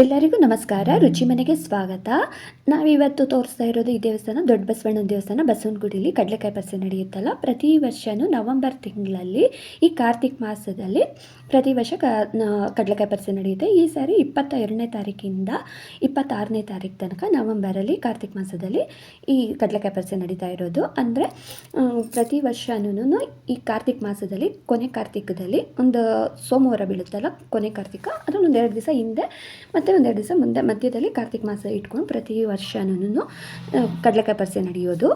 ಎಲ್ಲರಿಗೂ ನಮಸ್ಕಾರ. ರುಚಿ ಮನೆಗೆ ಸ್ವಾಗತ. ನಾವಿವತ್ತು ತೋರಿಸ್ತಾ ಇರೋದು ಈ ದೇವಸ್ಥಾನ, ದೊಡ್ಡ ಬಸವಣ್ಣನ ದೇವಸ್ಥಾನ. ಬಸವನಗುಡಿಲಿ ಕಡಲೆಕಾಯಿ ಬಸ್ಸೆ ನಡೆಯುತ್ತಲ್ಲ. ಪ್ರತಿ ವರ್ಷವೂ ನವಂಬರ್ ತಿಂಗಳಲ್ಲಿ ಈ ಕಾರ್ತಿಕ್ ಮಾಸದಲ್ಲಿ ಪ್ರತಿ ವರ್ಷ ಕ ಕಡಲೆಕಾಯಿ ಪರಿಸೆ ನಡೆಯುತ್ತೆ. ಈ ಸಾರಿ ಇಪ್ಪತ್ತ ಎರಡನೇ ತಾರೀಕಿಂದ ಇಪ್ಪತ್ತಾರನೇ ತಾರೀಕು ತನಕ ನವಂಬರಲ್ಲಿ ಕಾರ್ತಿಕ್ ಮಾಸದಲ್ಲಿ ಈ ಕಡಲೆಕಾಯಿ ಪರ್ಸೆ ನಡೀತಾ ಇರೋದು. ಅಂದರೆ ಪ್ರತಿ ವರ್ಷನೂ ಈ ಕಾರ್ತಿಕ್ ಮಾಸದಲ್ಲಿ ಕೊನೆ ಕಾರ್ತಿಕದಲ್ಲಿ ಒಂದು ಸೋಮವಾರ ಬೀಳುತ್ತಲ್ಲ ಕೊನೆ ಕಾರ್ತಿಕ. ಅದರಲ್ಲೊಂದು ಎರಡು ದಿವಸ ಹಿಂದೆ ಮತ್ತು ಒಂದೆರಡು ದಿವಸ ಮುಂದೆ ಮಧ್ಯದಲ್ಲಿ ಕಾರ್ತಿಕ ಮಾಸ ಇಟ್ಕೊಂಡು ಪ್ರತಿ ವರ್ಷನೂ ಕಡಲೆಕಾಯಿ ಪರಿಸೆ ನಡೆಯೋದು.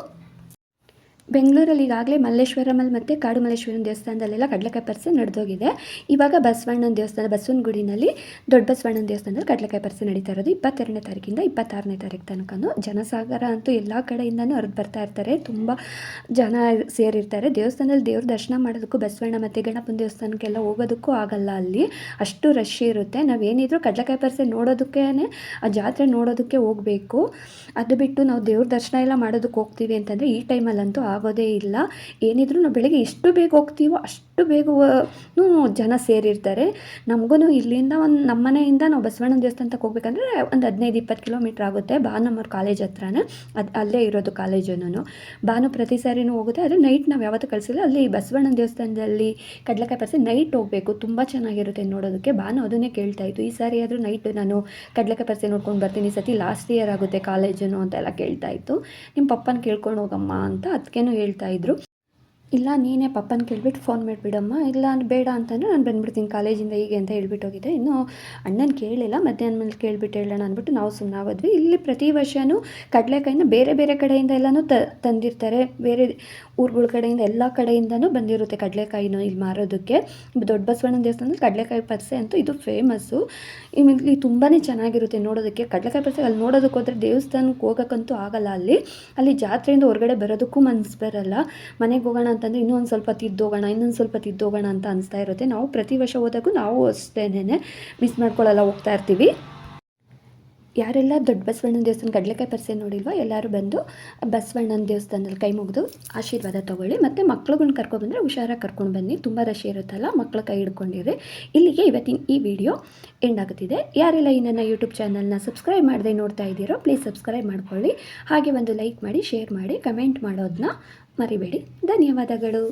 ಬೆಂಗಳೂರಲ್ಲಿ ಈಗಾಗಲೇ ಮಲ್ಲೇಶ್ವರಮಲ್ಲಿ ಮತ್ತು ಕಾಡು ಮಲ್ಲೇಶ್ವರನ ದೇವಸ್ಥಾನದಲ್ಲೆಲ್ಲ ಕಡಲೆಕಾಯಿ ಪರಿಸೆ ನಡೆದೋಗಿದೆ. ಇವಾಗ ಬಸವಣ್ಣನ ದೇವಸ್ಥಾನ ಬಸವನ ಗುಡಿನಲ್ಲಿ ದೊಡ್ಡ ಬಸವಣ್ಣನ ದೇವಸ್ಥಾನದಲ್ಲಿ ಕಡಲೆಕಾಯಿ ಪರಿಸೆ ನಡೀತಾ ಇರೋದು. ಇಪ್ಪತ್ತೆರಡನೇ ತಾರೀಕಿಂದ ಇಪ್ಪತ್ತಾರನೇ ತಾರೀಕು ತನಕನೂ ಜನಸಾಗರ ಅಂತೂ ಎಲ್ಲ ಕಡೆಯಿಂದನೂ ಹರಿದು ಬರ್ತಾ ಇರ್ತಾರೆ. ತುಂಬ ಜನ ಸೇರಿರ್ತಾರೆ. ದೇವಸ್ಥಾನದಲ್ಲಿ ದೇವ್ರ ದರ್ಶನ ಮಾಡೋದಕ್ಕೂ, ಬಸವಣ್ಣ ಮತ್ತು ಗಣಪನ ದೇವಸ್ಥಾನಕ್ಕೆಲ್ಲ ಹೋಗೋದಕ್ಕೂ ಆಗಲ್ಲ ಅಲ್ಲಿ. ಅಷ್ಟು ರಶ್ ಇರುತ್ತೆ. ನಾವೇನಿದ್ರು ಕಡಲೆಕಾಯಿ ಪರಿಸೆ ನೋಡೋದಕ್ಕೇ ಆ ಜಾತ್ರೆ ನೋಡೋದಕ್ಕೆ ಹೋಗಬೇಕು. ಅದು ಬಿಟ್ಟು ನಾವು ದೇವ್ರ ದರ್ಶನ ಎಲ್ಲ ಮಾಡೋದಕ್ಕೆ ಹೋಗ್ತೀವಿ ಅಂತಂದರೆ ಈ ಟೈಮಲ್ಲಂತೂ ಆಗೋದೇ ಇಲ್ಲ. ಏನಿದ್ರು ನಾವು ಬೆಳಗ್ಗೆ ಎಷ್ಟು ಬೇಗ ಹೋಗ್ತೀವೋ ಅಷ್ಟು ಬೇಗನು ಜನ ಸೇರಿರ್ತಾರೆ. ನಮಗೂ ಇಲ್ಲಿಂದ ಒಂದು ನಮ್ಮ ಮನೆಯಿಂದ ನಾವು ಬಸವಣ್ಣನ ದೇವಸ್ಥಾನಕ್ಕೆ ಹೋಗ್ಬೇಕಂದ್ರೆ ಒಂದು ಹದಿನೈದು ಇಪ್ಪತ್ತು ಕಿಲೋಮೀಟ್ರ್ ಆಗುತ್ತೆ ಭಾನುಮರ್ ಕಾಲೇಜ್ ಹತ್ರನೇ. ಅದು ಅಲ್ಲೇ ಇರೋದು ಕಾಲೇಜುನು ಭಾನು ಪ್ರತಿ ಸಾರಿನೂ ಹೋಗುತ್ತೆ, ಆದರೆ ನೈಟ್ ನಾವು ಯಾವತ್ತೂ ಕಳಿಸಿಲ್ಲ. ಅಲ್ಲಿ ಬಸವಣ್ಣನ ದೇವಸ್ಥಾನದಲ್ಲಿ ಕಡಲೆಕಾಯಿ ಪರಿಸಿ ನೈಟ್ ಹೋಗಬೇಕು. ತುಂಬ ಚೆನ್ನಾಗಿರುತ್ತೆ ನೋಡೋದಕ್ಕೆ. ಭಾನು ಅದನ್ನೇ ಕೇಳ್ತಾ ಇತ್ತು ಈ ಸಾರಿ ಆದರೂ ನೈಟ್ ನಾನು ಕಡಲೆಕಾಯಿ ಪರಿಸಿ ನೋಡ್ಕೊಂಡು ಬರ್ತೀನಿ. ಈ ಸತಿ ಲಾಸ್ಟ್ ಇಯರ್ ಆಗುತ್ತೆ ಕಾಲೇಜುನು ಅಂತೆಲ್ಲ ಕೇಳ್ತಾ ಇತ್ತು. ನಿಮ್ಮ ಪಪ್ಪನ ಕೇಳ್ಕೊಂಡು ಹೋಗಮ್ಮ ಅಂತ ಅದಕ್ಕೇನು ಹೇಳ್ತಾ ಇದ್ರು. ಇಲ್ಲ, ನೀನೇ ಪಪ್ಪನ ಕೇಳ್ಬಿಟ್ಟು ಫೋನ್ ಮಾಡಿಬಿಡಮ್ಮ. ಇಲ್ಲ ಬೇಡ ಅಂತಂದ್ರೆ ನಾನು ಬಂದ್ಬಿಡ್ತೀನಿ ಕಾಲೇಜಿಂದ ಹೀಗೆ ಅಂತ ಹೇಳ್ಬಿಟ್ಟು ಹೋಗಿದ್ದೆ ಇನ್ನು ಅಣ್ಣನ ಕೇಳಿಲ್ಲ, ಮಧ್ಯಾಹ್ನ ಮೇಲೆ ಕೇಳಿಬಿಟ್ಟು ಹೇಳೋಣ ಅಂದ್ಬಿಟ್ಟು ನಾವು ಸುಮ್ಮನೆ ಆಗೋದ್ವಿ ಇಲ್ಲಿ ಪ್ರತಿ ವರ್ಷವೂ ಕಡಲೆಕಾಯಿನ ಬೇರೆ ಬೇರೆ ಕಡೆಯಿಂದ ಎಲ್ಲನೂ ತಂದಿರ್ತಾರೆ. ಬೇರೆ ಊರುಗಳ ಕಡೆಯಿಂದ ಎಲ್ಲ ಕಡೆಯಿಂದನೂ ಬಂದಿರುತ್ತೆ ಕಡಲೆಕಾಯಿನೂ ಇಲ್ಲಿ ಮಾರೋದಕ್ಕೆ. ದೊಡ್ಡ ಬಸವಣ್ಣನ ದೇವಸ್ಥಾನದಲ್ಲಿ ಕಡಲೆಕಾಯಿ ಪರ್ಸೆ ಅಂತೂ ಇದು ಫೇಮಸ್ಸು ಇಲ್ಲಿ ತುಂಬಾ ಚೆನ್ನಾಗಿರುತ್ತೆ ನೋಡೋದಕ್ಕೆ. ಕಡಲೆಕಾಯಿ ಪರ್ಸೆ ಅಲ್ಲಿ ನೋಡೋದಕ್ಕೆ ಹೋದರೆ ದೇವಸ್ಥಾನಕ್ಕೆ ಹೋಗೋಕ್ಕಂತೂ ಆಗಲ್ಲ ಅಲ್ಲಿ. ಅಲ್ಲಿ ಜಾತ್ರೆಯಿಂದ ಹೊರಗಡೆ ಬರೋದಕ್ಕೂ ಮನಸ್ಸು ಬರಲ್ಲ. ಮನೆಗೆ ಹೋಗೋಣ ಅಂತಂದರೆ ಇನ್ನೊಂದು ಸ್ವಲ್ಪ ತಿದ್ದೋಗೋಣ, ಇನ್ನೊಂದು ಸ್ವಲ್ಪ ತಿದ್ದೋಗೋಣ ಅಂತ ಅನಿಸ್ತಾ ಇರುತ್ತೆ. ನಾವು ಪ್ರತಿ ವರ್ಷ ಹೋದಾಗೂ ನಾವು ಅಷ್ಟೇನೆ ಮಿಸ್ ಮಾಡ್ಕೊಳ್ಳಲ್ಲ ಹೋಗ್ತಾ ಇರ್ತೀವಿ. ಯಾರೆಲ್ಲ ದೊಡ್ಡ ಬಸವಣ್ಣನ ದೇವಸ್ಥಾನ, ಕಡಲೆಕಾಯಿ ಪರಿಸೆ ನೋಡಿಲ್ವೋ ಎಲ್ಲರೂ ಬಂದು ಬಸವಣ್ಣನ ದೇವಸ್ಥಾನದಲ್ಲಿ ಕೈ ಮುಗಿದು ಆಶೀರ್ವಾದ ತೊಗೊಳ್ಳಿ. ಮತ್ತು ಮಕ್ಳುಗಳ್ನ ಕರ್ಕೊಬಂದರೆ ಹುಷಾರಾಗಿ ಕರ್ಕೊಂಡು ಬನ್ನಿ. ತುಂಬ ರಶ್ ಇರುತ್ತಲ್ಲ ಮಕ್ಕಳ ಕೈ ಹಿಡ್ಕೊಂಡಿರಿ. ಇಲ್ಲಿಗೆ ಇವತ್ತಿನ ಈ ವಿಡಿಯೋ ಎಂಡ್ ಆಗುತ್ತಿದೆ. ಯಾರೆಲ್ಲ ಈ ನನ್ನ ಯೂಟ್ಯೂಬ್ ಚಾನಲ್ನ ಸಬ್ಸ್ಕ್ರೈಬ್ ಮಾಡದೆ ನೋಡ್ತಾ ಇದ್ದೀರೋ ಪ್ಲೀಸ್ ಸಬ್ಸ್ಕ್ರೈಬ್ ಮಾಡ್ಕೊಳ್ಳಿ. ಹಾಗೆ ಒಂದು ಲೈಕ್ ಮಾಡಿ ಶೇರ್ ಮಾಡಿ ಕಮೆಂಟ್ ಮಾಡೋದನ್ನ ಮರಿಬೇಡಿ. ಧನ್ಯವಾದಗಳು.